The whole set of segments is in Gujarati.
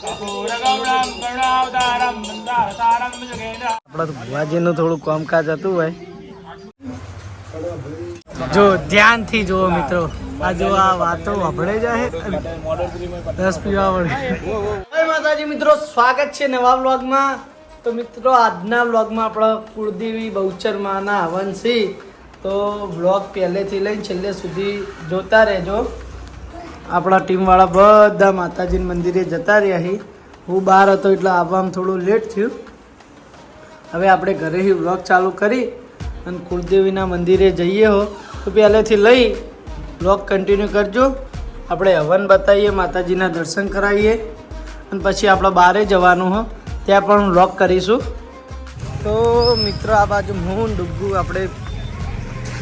આપણા તો ભુવાજીનું થોડું કામકાજ હતું ભાઈ. જો ધ્યાનથી જુઓ મિત્રો, આ જો આ વાતો વભળે જાય દસ પીવા વળે. માતાજી મિત્રો, સ્વાગત છે નવા વ્લોગમાં. તો મિત્રો, આજના વ્લોગમાં આપણા કુળદેવી બહુચરમાના હવનસિંહ. તો વ્લોગ પહેલેથી લઈને છેલ્લે સુધી જોતા રહેજો. આપણા ટીમવાળા બધા માતાજીના મંદિરે જતા રહ્યા છે. હું બહાર હતો એટલે આવવામાં થોડું લેટ થયું. હવે આપણે ઘરેથી વ્લોગ ચાલુ કરી અને કુળદેવીના મંદિરે જઈએ હો. તો પહેલેથી લઈ વ્લોગ કન્ટિન્યુ કરજો. આપણે હવન બતાવીએ, માતાજીના દર્શન કરાવીએ અને પછી આપણે બહારે જવાનું હો. ત્યાં પણ વ્લોગ કરીશું. તો મિત્રો, આ બાજુ હું, ડુગ્ગુ, આપણે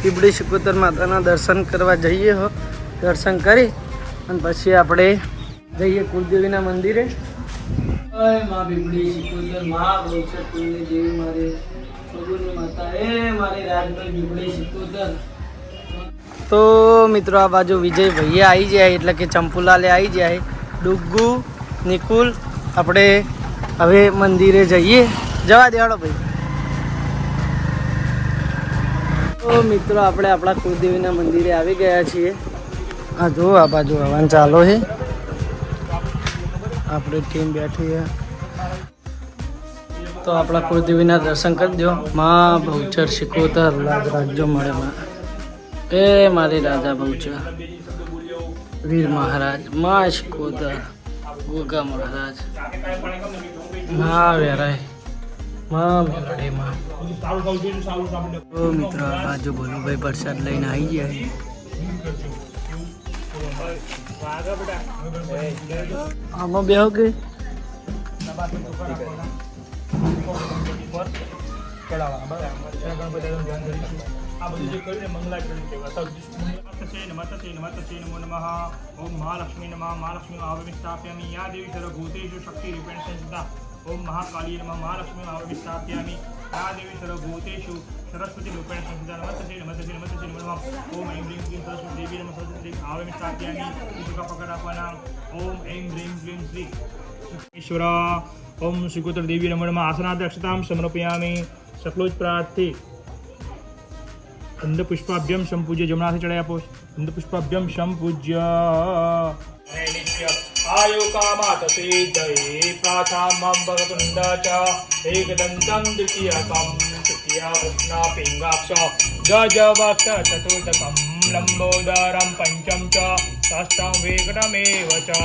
પીપળી શિકોતર માતાના દર્શન કરવા જઈએ હો. દર્શન કરી અને પછી આપણે જઈએ કુળદેવીના મંદિરે. અયમાં પીપળી શિકોતરમાં કુળની દેવી મારી. પ્રભુની માતા એ મારી રાજભાઈ પીપળી શિકોતર તો મિત્રો આ બાજુ વિજય ભૈયા આવી જાય એટલે કે ચંપુલાલે આવી જાય. ડુગ્ગુ નિકુલ આપણે હવે મંદિરે જઈએ. જવા દેવાડો ભાઈ. તો મિત્રો આપણે આપણા કુળદેવીના મંદિરે આવી ગયા છીએ. આ જો આ બાજુ હવન ચાલો છે આપણી ટીમ બેઠી છે તો આપણા કુળદેવીના દર્શન કરી દો માં બહુચર શિકોતર લાજ રાખજો મળે એ મારી રાજા બહુચર વીર મહારાજમાં શિકોતર ગોગા મહારાજ. મા વેરાયમાં. મેલડી માં મિત્રો બાજુ પ્રસાદ લઈને આવી જાય આમાં બેહો કે આ બધું જે કરીને મંગલા કરીને કહેવાય નમસ્તે નમસ્તે નમસ્તે નમો નમઃ ઓમ મહાલક્ષ્મી નમઃ મહાલક્ષ્મી આવમિ સ્થાપ્યામિ યા દેવી શક્તિ રૂપેણ સંસ્થિતા ઓમ મહાકાલી નમઃ મહાલક્ષ્મી આવમિ મહાદેવી સર્વભૂતેષુ સરસ્વતી રૂપેણ સંવિધાન મતશ્રી નમતશ્રી નમતશ્રી નમ ઓમ એમ ગ્રીમ શ્રી સરસ્વતી દેવી નમ સરસ્વતી આવે સ્થાપ્યામી સુખા પકડાપના ઓમ એમ ગ્રીમ ગ્રીમ શ્રી ઈશ્વર ઓમ શ્રીકુતર દેવી નમણમાં આસનાદક્ષતામ સમર્પયામી. સકલોજ પ્રાર્થી અંધપુષ્પાભ્યમ સંપૂજ્ય. જમણાથી ચડાઈ આપો અંધપુષ્પાભ્યમ સંપૂજ્ય. आयुकामातसे दये प्राथामं भगवृन्द च एकदन्तं द्वितीयकं तृतीया कृष्णा पिङ्गाक्ष गजवक्ष चतुर्थकं लम्बोदरं पञ्चं च षष्ठं विघ्नमेव च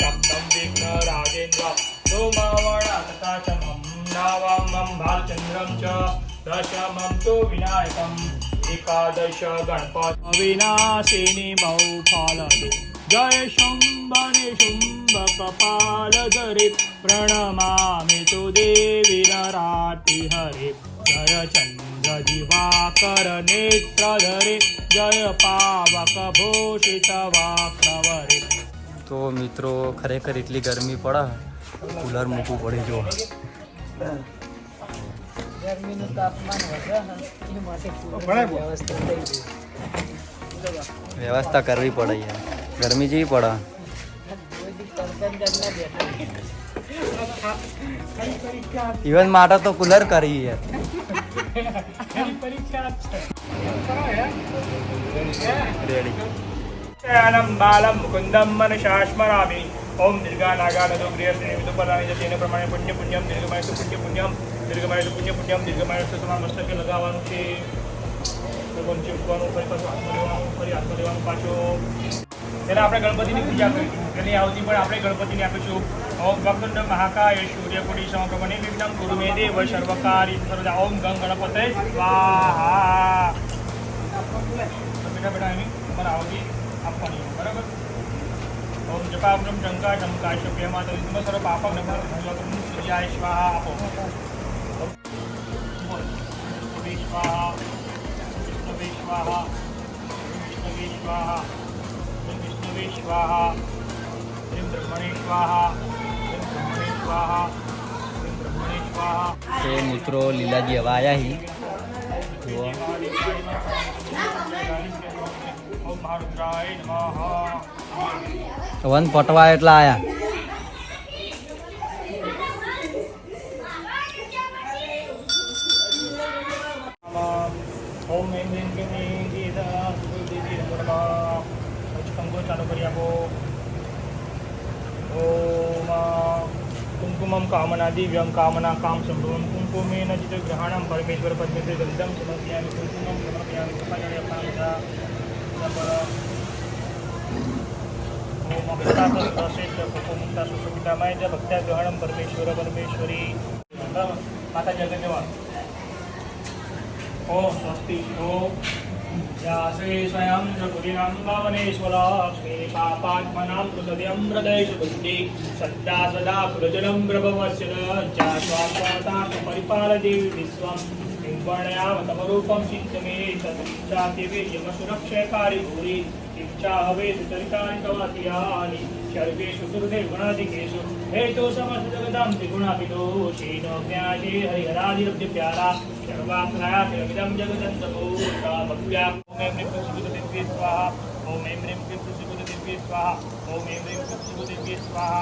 सप्तं विघ्नराजेन्द्र सोमावणा तथा च मम नावामं भालचन्द्रं च दशमं तु विनायकम् एकादश गणपत। अविनाशिनी मौफालदे जय शङ्कर કપાલ ધરે પ્રણમામિ તુ દેવી નરાતિ હરે જય ચંદ્ર દિવાકર નેત્ર ધરે જય પાવક ભૂષિત વાક્રવરે તો મિત્રો ખરેખર એટલી ગરમી પડે કુલર મૂકવું પડે જો. ગરમીનું તાપમાન વધે માટે વ્યવસ્થા વ્યવસ્થા કરવી પડે યાર. ગરમી જેવી પડે. ઇવન માટે તો કુલર કરી યાર રેડી ઓમ દીર્ઘા નાગા નદો ગૃહસ્થી વિદુપરાણી જશે એને પ્રમાણે પુણ્ય પુણ્યમ દીર્ઘમાયુષ પુણ્ય પુણ્યમ દીર્ઘમાયુષ પુણ્ય પુણ્યમ દીર્ઘમાયુષ તમારા મસ્તકે લગાવવાનું છે ભગવાન ચૂકવાનું લેવાનું ફરી હાથમાં લેવાનું પાછું ત્યારે આપણે ગણપતિની પૂજા કરીશું તેની આવતી પણ આપણે ગણપતિને આપીશું. ઓમ વક્રતુંડ મહાકાય સૂર્યપુરી સમપ્રભને વિઘ્નમ ગુરુ મે દેવ સર્વકારી સર્વદા ઓમ ગંગ ગણપતે સ્વાહા. બેટા બેટા એની તમારે આવતી આપવાની બરાબર? ઓમ જપાગ્રમ ટંકા ટંકા શક્ય માતા વિદ્મ સર્વ પાપમ નમઃ ભગવતું સૂર્યાય સ્વાહા આપો. સ્વાહા. સ્વાહા. સ્વાહા. વિષ્ણવે સ્વાહા શ્રીમ સ્વાહા શ્રીમ સ્વાહા શ્રીમ સ્વાહા તો મિત્રો, લીલાજી હવે આયા હી. વન પટવા એટલા આયા. कामम कामनादि व्यम कामना काम संभवम कुंकुमेन जित ग्रहाणम परमेश्वर परमेश्वर गलितम समर्पयामि कुंकुमम समर्पयामि कुंकुमुक्ता सुशोभितामाय ज भक्त्या ग्रहणम परमेश्वर परमेश्वरी। माता जगत जवान ओ स्वस्ति ओ या श्री स्वयं जगुदिनां भावनेश्वरा श्री पापात्मनां हृदयं हृदयेषु बुद्धि सद्दा सदा कुलजनं प्रभवत्सल चा स्वात्मता परिपालदेवि विश्वं पिङ्गण्याम तमरूपं चिन्तमे तत्चातिवेयमसुरक्षयकारि भूरि इच्छा हवे सुचरितानि तवातियानि सर्वेषु सुहृदे गुणाधिकेषु हेतो समस्त जगदां त्रिगुणाभिदोषेण ज्ञाते हरिहरादिरब्ध प्यारा सर्वात्मनायामिदं जगदन्तभूता भक्त्या ॐ ऐं ह्रीं सुगुदिव्ये स्वाहा ॐ ऐं ह्रीं क्लीं सुगुदिव्ये स्वाहा ॐ ऐं ह्रीं क्लीं सुगुदिव्ये स्वाहा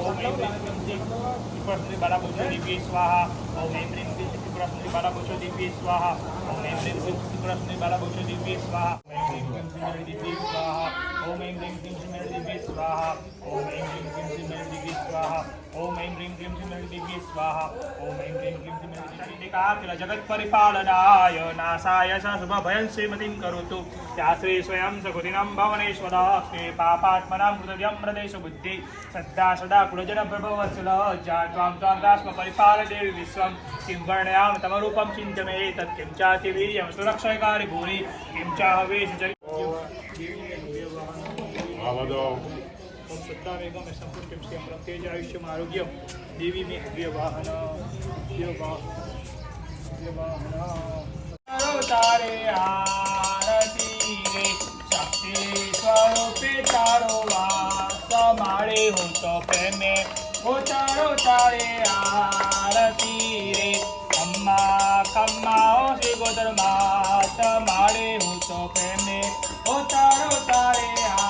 ॐ ऐं ह्रीं क्लीं त्रिपुरसुन्दरी बालाभूषो दिव्ये स्वाहा ॐ ऐं ह्रीं क्लीं त्रिपुरसुन्दरी बालाभूषो दिव्ये स्वाहा ॐ ऐं ह्रीं क्लीं त्रिपुरसुन्दरी बालाभूषो दिव्ये स्वाहा ॐ ऐं ह्रीं क्लीं श्रीमेरि दिव्ये स्वाहा ॐ ऐं ह्रीं क्लीं श्रीमेरि दिव्ये स्वाहा ॐ ऐं ह्रीं क्लीं श्रीमेरि दिव्ये स्वाहा ॐ ऐं ह्रीं क्लीं श्रीमेरि दिव्ये स्वाहा ॐ ऐं ह्रीं क्लीं श्रीमेरि दिव्ये किल जगत्परिपालनाय नासाय स शुभभयं श्रीमतीं करोतु शास्त्रे स्वयं सकुदिनं भवनेश्वरः श्री पापात्मनां कृतजं हृदयेषु बुद्धि सद्दा सदा कुलजनप्रभवत्सल जा त्वां त्वां दास्म परिपालदेवि विश्वं किं वर्णयां तमरूपं चिन्तमे तत् किं चाति वीर्यं सुरक्षयकारि भूरि किं चाहवेषु चरि શ્રદ્ધા વેગમ સંપૂર્ણ પ્રત્યેજ આયુષ્યમ આરોગ્યમ દેવી મે વ્યવાહન તારે આરતી રે શક્તિ સ્વરૂપે તારો વાસ મારે હું તો પ્રેમે, હો તારો તારે આરતી રે. અમ્મા કમ્મા ઓ શ્રી ગોદર માત મારે હું તો પ્રેમે, હો તારો તારે આ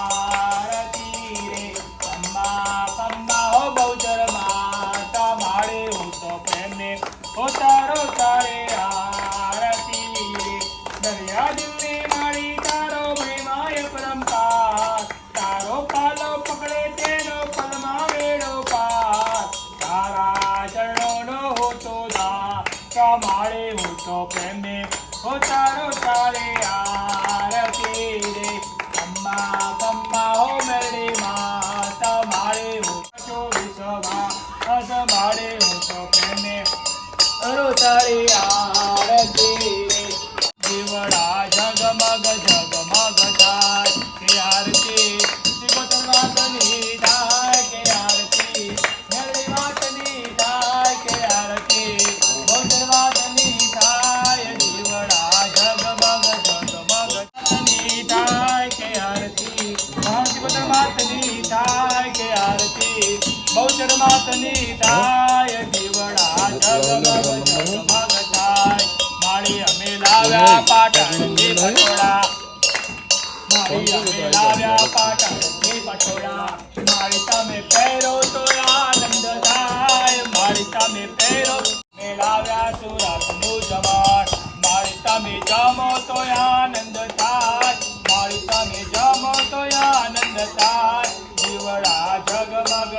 આનંદ થાય દીવડા જગમગ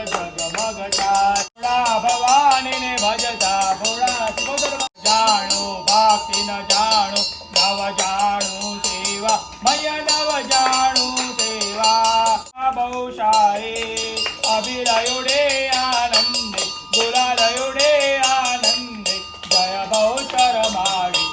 ભવાનીને ભજતા ભોળા જાણો ભક્તિ ન જાણો, નવ જાણું સેવા મય નવ જાણું బహుశాయే అభిలయుడే ఆనంది గురాలయుడే ఆనంది జయ బహుశరమాడి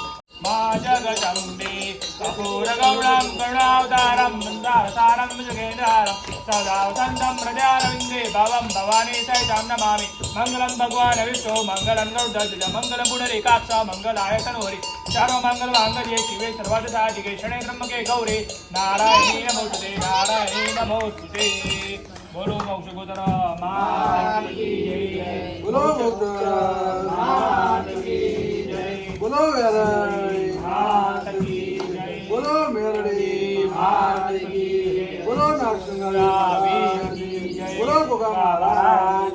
మా జగదంబే కపూర గౌడాం గణావతారం బృందావతారం జగేంద్రారం సదా సంతం ప్రజారవిందే భవం భవానీ సైతం నమామి మంగళం భగవాన్ విష్ణు మంగళం గౌడ మంగళ పునరికాక్ష మంగళాయ తనోరి નમામિ મંગલમ ભગવાન વિષ્ણુ મંગલમ ગરુડધ્વજ મંગલમ પુનરીકાક્ષ મંગલાય તનોહરી ચારો મંગલ માંગલ્યે શિવે સર્વાર્થ સાધિકે શણે ત્રંબકે ગૌરી નારાયણી નમોસ્તુતે નારાયણી નમોસ્તુતે બોલો મોક્ષ ગોત્ર માત કી જય બોલો માત કી જય બોલો વેરાઈ માત કી જય બોલો મેરડી માત કી જય બોલો નાગસંગા બોલો ગોગા મહારાજ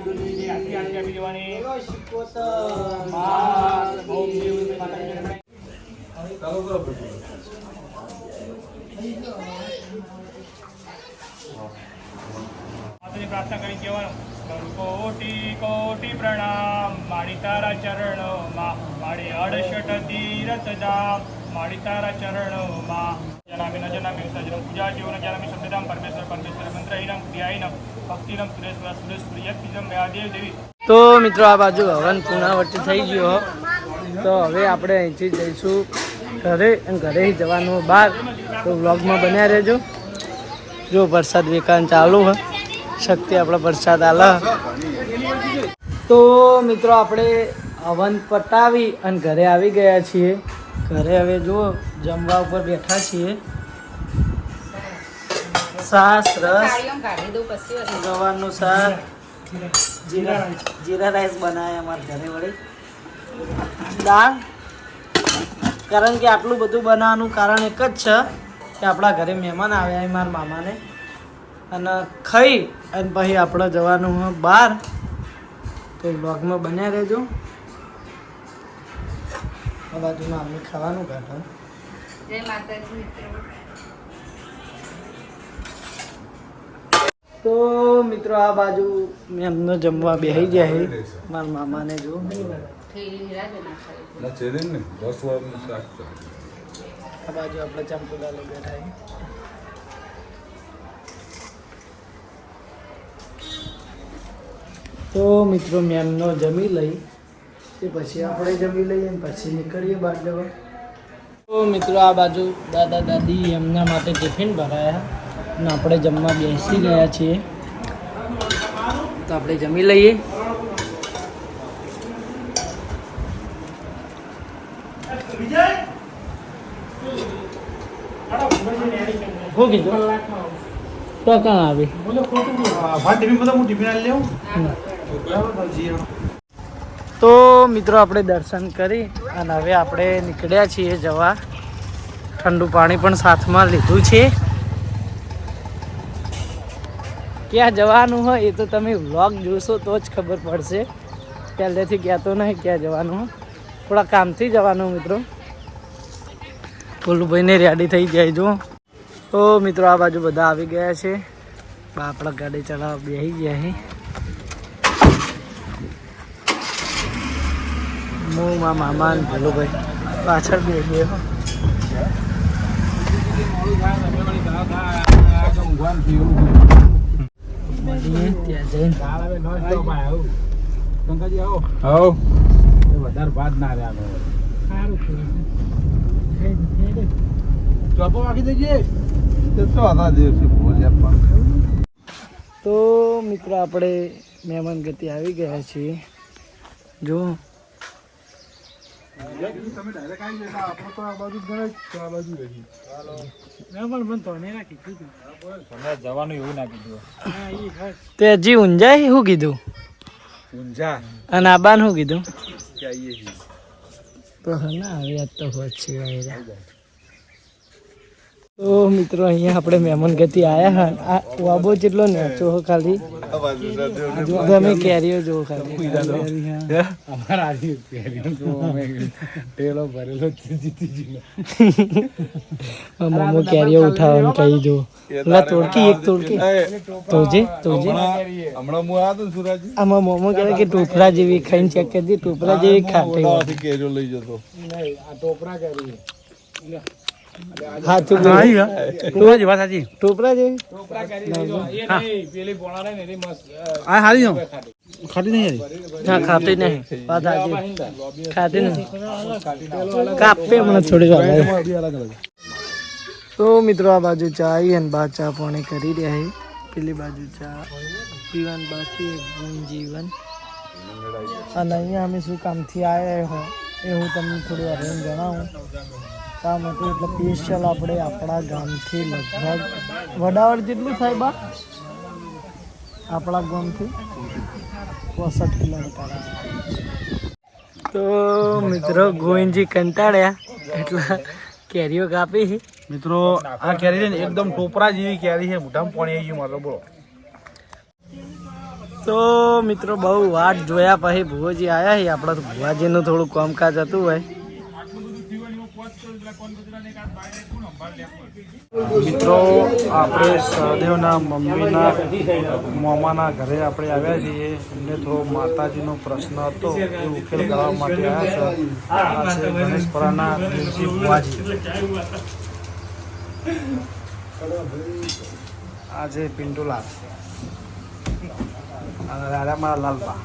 ચાલો કરો પછી માતાની પ્રાર્થના કરી કહેવાનું. કોટી કોટી પ્રણામ. મારી તારા ચરણોમાં મારી અડસઠ તીરથ ધામ. મારી તારા ચરણોમાં. જનામી ન જનામી સજનમ પૂજા જીવન જનામી શબ્દધામ પરમેશ્વર પરમેશ્વર મંત્રહીનમ ક્રિયાહીનમ ભક્તિરમ સુરેશ્વર સુરેશ પ્રિયત્તિજમ મહાદેવ દેવી. તો મિત્રો આ બાજુ હવન પુનરાવર્તિત થઈ ગયો તો હવે આપણે અહીંથી જઈશું. ઘરે અને ઘરે જવાનું બહાર. તો વ્લોગમાં બન્યા રહેજો. જો વરસાદ વેકાન ચાલુ હોય શક્તિ આપણે વરસાદ આલા તો મિત્રો, આપણે હવન પતાવી અને ઘરે આવી ગયા છીએ. ઘરે હવે જો જમવા ઉપર બેઠા છીએ. સાસ, રસ. ગવારનું શાક. જીરા જીરા રાઈસ બનાવ્યા અમારા ઘરે વળી દાળ. કારણ કે આટલું બધું બનાવવાનું કારણ એક જ છે કે આપણા ઘરે મહેમાન આવ્યા એ મારા મામાને. અને ખાઈ અને પછી આપણે જવાનું હોય બહાર. તો બ્લોગમાં બન્યા રહેજો. આ બાજુમાં અમે ખાવાનું કાઢો જય માતાજી મિત્રો. તો મિત્રો આ બાજુ મેં એમને જમવા બેસી છે. મારા મામાને જો. ના છે ને દસ વારનું શાક છે. આ બાજુ આપણે ચંપુલાલે બેઠા છે તો મિત્રો મેમનો જમી લઈ તે પછી આપણે જમી લઈએ ને પછી નીકળીએ બહાર જવા. તો મિત્રો આ બાજુ દાદા દાદી એમના માટે ટિફિન ભરાયા અને આપણે જમવા બેસી ગયા છીએ. તો આપણે જમી લઈએ. કીધું તો કાં આવી? તો મિત્રો આપણે દર્શન કરી અને હવે આપણે નીકળ્યા છીએ જવા. ઠંડુ પાણી પણ સાથમાં લીધું છે. ક્યાં જવાનું હોય એ તો તમે વ્લોગ જોશો તો જ ખબર પડશે. પહેલેથી કહેતો નહીં ક્યાં જવાનું હોય. થોડા કામથી જવાનું મિત્રો. ભોલુભાઈને રેડી થઈ જાય જો. તો મિત્રો આ બાજુ બધા આવી ગયા છે. બાપડા આપણા ગાડી ચલાવવા બેસી ગયા છે. હું મા મામા ને ભાઈ પાછળ બે ગયો વધારે ભાત ના રહ્યા. ચોપો વાગી દેજે તે મિત્રો આપણે મહેમાન ગતિ આવી ગયા છીએ. જો. તમે ડાયરેક્ટ આવી જતા આપણે તો આ બાજુ ગણે જ છે, આ બાજુ રહી જવાનું એવું ના કીધું. તે હજી ઊંઝાય શું કીધું? ઊંઝા. અને આબાન શું કીધું? તો હા ના હવે આજ તો હોત છે. તો મિત્રો અહીંયા આપણે મહેમાન ગતિ આયા હા. આ વાબો જેટલો ને ચોહો ખાલી. અમે કેરીઓ જોવો ખાલી. અમારા પહેર્યું ટેલો ભરેલો મમ્મો મોમો કેરીઓ ઉઠાવવાનું કહી જો. લા તોડકી એક તોડકી. તોજે તોજે. હમણાં હું આવ્યો તો સુરાજી. આમાં મોમો કહે કે ટોપરા જેવી ખાઈને ચેક કરી દી ટોપરા જેવી ખાતે કેરીઓ લઈ જતો. નહીં આ ટોપરા જેવી? આ હારી નો ખાટી નહીં ના ખાતી નહીં. વાત સાચી. ખાતી નહીં. કાપે મને થોડી વાર. લાગે. હારી અલગ અલગ. તો મિત્રો આ બાજુ ચા આવી અને બા ચા પાણી કરી રહ્યા છે. પેલી બાજુ ચા પીવાનું બાકી ગુણ જીવન. અને અહીંયા અમે શું કામથી આવ્યા હો એ હું તમને થોડી વાર રહીને જણાવું. કામ હતું એટલે સ્પેશિયલ આપણે આપણા ગામથી લગભગ વડાવડ જેટલું થાય બા? આપણા ગામથી પોસઠ કિલોમીટર. તો મિત્રો ગોવિંદજી કંટાળ્યા એટલા કેરીઓ કાપી. મિત્રો આ કેરી છે ને એકદમ ટોપરા જેવી કેરી છે મોઢામાં પાણી આવી ગયું મારો બોલો. તો મિત્રો બહુ વાટ જોયા પછી ભુવાજી આવ્યા છે આપણા ભુવાજીનું થોડું કામકાજ હતું હોય મિત્રો, આપણે સહદેવના મમ્મીના, મામાના ઘરે આપણે આવ્યા છીએ. એમને થોડો માતાજીનો પ્રશ્ન હતો એ ઉકેલ કરવા માટે આવ્યા છે. આ છે ગણેશપુરાના આ છે પિન્ટુલાલ અને રાજા મારા લાલબા.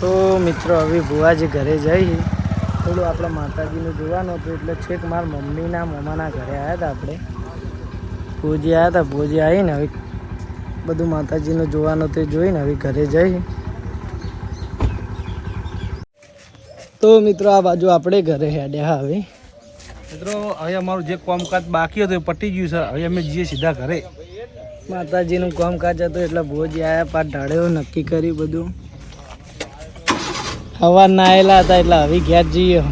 તો મિત્રો હવે ભુવાજી ઘરે જઈ. થોડું આપણે માતાજીનું જોવાનું હતું એટલે છેક મારા મમ્મીના મમ્માના ઘરે આવ્યા હતા આપણે. ભોજી આવ્યા હતા ભોજી આવીને હવે બધું માતાજીનું જોવાનું તે જોઈને હવે ઘરે જઈ. તો મિત્રો આ બાજુ આપણે ઘરે હેડ્યા હવે. મિત્રો હવે અમારું જે કામકાજ બાકી હતું એ પટી ગયું છે. હવે અમે જઈએ સીધા ઘરે. માતાજીનું કામકાજ હતું એટલે ભોજી આવ્યા પાઠ ઢાળ્યો નક્કી કર્યું બધું. હવા નાયેલા હતા એટલે હવે ઘેર જઈએ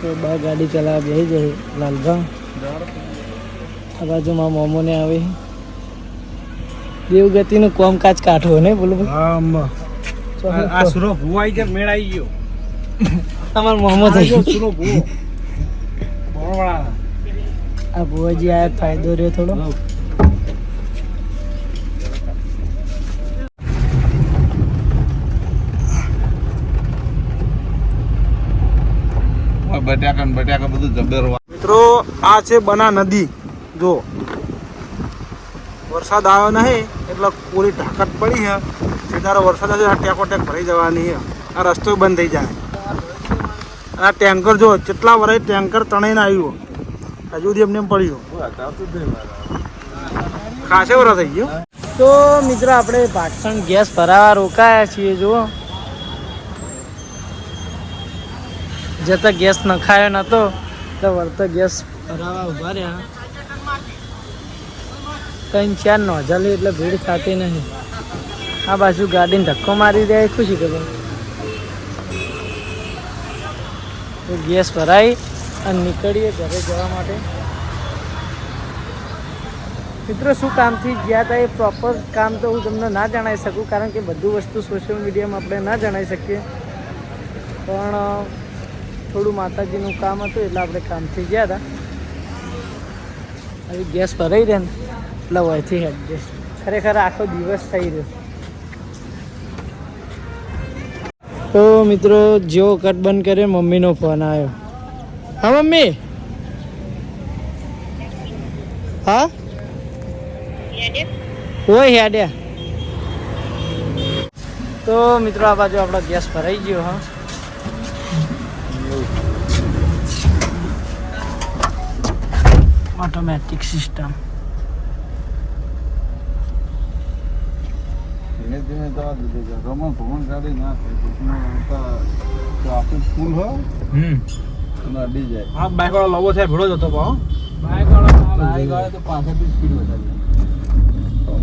તો બા ગાડી ચલાવવા બેસી જઈએ લાલભા આ બાજુમાં મોમોને આવે. દેવગતિનું કોમકાજ કાઢવો ને બોલું આ સુરો ભૂવાઈ ગયો મેળ આવી ગયો તમારો મોમો થઈ ગયો. સુરો ભૂવો. આ ભુવાજી આયા ફાયદો રહ્યો થોડો. બટાકા ને બટાકા બધું જબરવા. મિત્રો આ છે બના નદી. જો વરસાદ આવ્યો નહીં એટલે પૂરી ઢાકટ પડી છે. સીધારો વરસાદ આવે આ ટેકો ટેક ભરાઈ જવાની છે. આ રસ્તો બંધ થઈ જાય. આ ટેન્કર જો કેટલા વર્ષ ટેન્કર તણાઈને આવ્યું. હજુ સુધી એમને એમ પડ્યું. ખાસે વરસ થઈ ગયો. તો મિત્રો આપણે પાટણ ગેસ ભરાવા રોકાયા છીએ જુઓ. જતા ગેસ નખાયો નતો, તો વળતો ગેસ ભરાવા ઊભા રહ્યા. ત્રણ ચાર નોઝાલી એટલે ભીડ થતી નહીં. આ બાજુ ગાડીને ધક્કો મારી દે ખુશી તો ગેસ ભરાઈ અને નીકળીએ ઘરે જવા માટે. મિત્રો, શું કામથી ગયા હતા એ પ્રોપર કામ તો હું તમને ના જણાવી શકું, કારણ કે બધું વસ્તુ સોશિયલ મીડિયામાં આપણે ના જણાવી શકીએ. પણ થોડું માતાજીનું કામ હતું એટલે આપણે કામથી ગયા હતા. હવે ગેસ ભરાઈ રહે ને, એટલે વયથી એડજસ્ટ ખરેખર આખો દિવસ થઈ રહ્યો. તો મિત્રો જેવો કટ બંધ કર્યો મમ્મીનો ફોન આવ્યો. હા, મમ્મી? હા? હોય હેડ્યા. તો મિત્રો, આ બાજુ આપણો ગેસ ભરાઈ ગયો, હા. ઓટોમેટિક સિસ્ટમ ધીમે ધીમે જવા દીધું છે રમણ ભમણ ગાડી ના થાય પછી આવતા ટ્રાફિક ફૂલ હોય હમ અને અડી જાય આ બાઇક વાળો લવો થાય ભેળો જતો પાહો બાઈક વાળા બાઈક વાળા તો પાછળથી સ્પીડ વધારી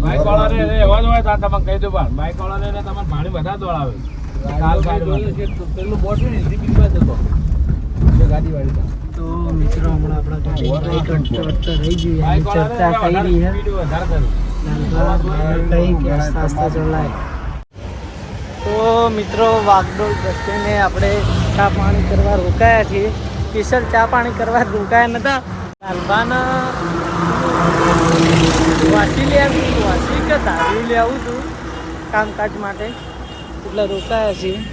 બાઈક વાળાને એને એવા જ હોય તો આ તમને કહી દઉં પણ બાઈક વાળાને એને તમને ભાડે બધા દોડાવે કાલ સાઈડમાં. પેલું બોટ ને એની સ્પીડમાં જતો ગાડી વાળી તો મિત્રો હમણાં આપણા રહી ચર્ચા રહી તો મિત્રો આપણે ચા પાણી કરવા રોકાયા છીએ સ્પેશિયલ ચા પાણી કરવા રોકાયા નતા લાલબાના વાસી લે વાસી કે ધાર્યું લેવું આવું હતું કામકાજ માટે એટલે રોકાયા છીએ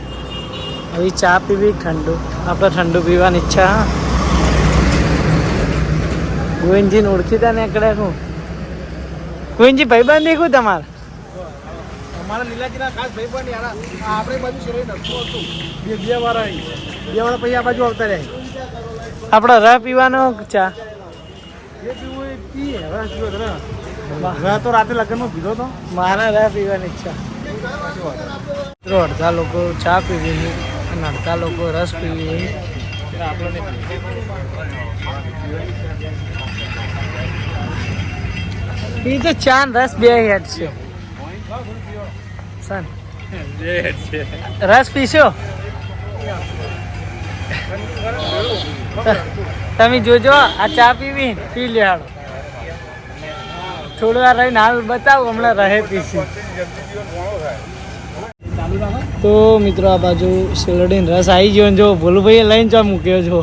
હવે ચા પીવી ઠંડુ આપણે ઠંડુ પીવાની ઈચ્છા હા ગોવિંદજીને ઓળખીતા નીકળ્યા શું ગોવિંદજી ભાઈબંધ દેખું તમારે અમારા લીલાજીના ખાસ ભાઈ પણ યાર આ આપણે બાજુ શેરી નતું હતું. બે બે વાર બે વાર પછી આ બાજુ આવતા રહ્યા. આપણો રહ પીવાનો ચા. જે પીવું એ પીએ હવે પીવો તો રાતે લગ્નમાં પીધો તો. મારા રહ પીવાની ઈચ્છા. મિત્રો અડધા લોકો ચા પીવી અને અડધા લોકો રસ પીવી. એ તો ચા રસ બે હેડ છે. સન. રસ પીશો? તમે જોજો આ ચા પીવી પી લે હાલો. થોડી વાર રહીને હાલ બતાવો હમણાં રહે પીસી તો મિત્રો આ બાજુ શેલડીન રસ આવી ગયો જો ભોલુભાઈએ લઈને ચા મૂક્યો છો.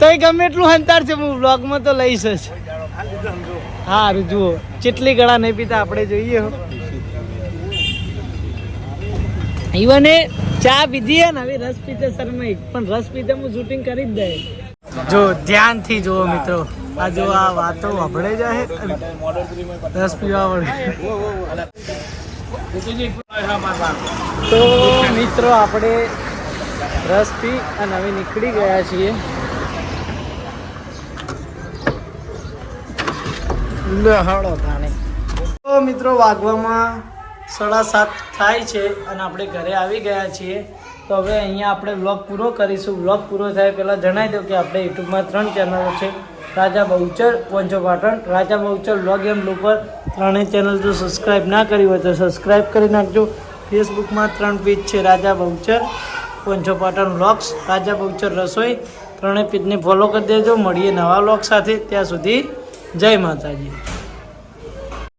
તો ગમે એટલું અંતર છે, હું બ્લોગમાં તો લઈશ જ. હા જુઓ. ચેટલી ગળા નહીં પીતા, આપણે જોઈએ ઈવને ચા પીધી હે ને, હવે રસ પીતે શરમાઈ. પણ રસ પીતે હું શૂટિંગ કરી જ દે. જો, ધ્યાનથી જુઓ મિત્રો. આ જો આ વાતો વાપરે જાય રસ પીવા વળે. તો મિત્રો, આપણે રસ પી અને હવે નીકળી ગયા છીએ. તો મિત્રો, વાગવામાં સાડા સાત થાય છે અને આપણે ઘરે આવી ગયા છીએ. તો હવે અહીંયા આપણે વ્લોગ પૂરો કરીશું. વ્લોગ પૂરો થાય પહેલાં જણાવી દઉં કે આપણે યુટ્યુબમાં ત્રણ ચેનલો છે. રાજા બહુચર પોંચો પાટણ. રાજા બહુચર વ્લોગ એમ ઉપર ત્રણેય ચેનલ જો સબસ્ક્રાઈબ ના કરી હોય તો સબસ્ક્રાઈબ કરી નાખજો. ફેસબુકમાં ત્રણ પેજ છે, રાજા બહુચર પોંચો પાટણ વ્લોગ્સ રાજા બહુચર રસોઈ. ત્રણેય પેજને ફોલો કરી દેજો. મળીએ નવા વ્લોગ સાથે. ત્યાં સુધી જય માતાજી.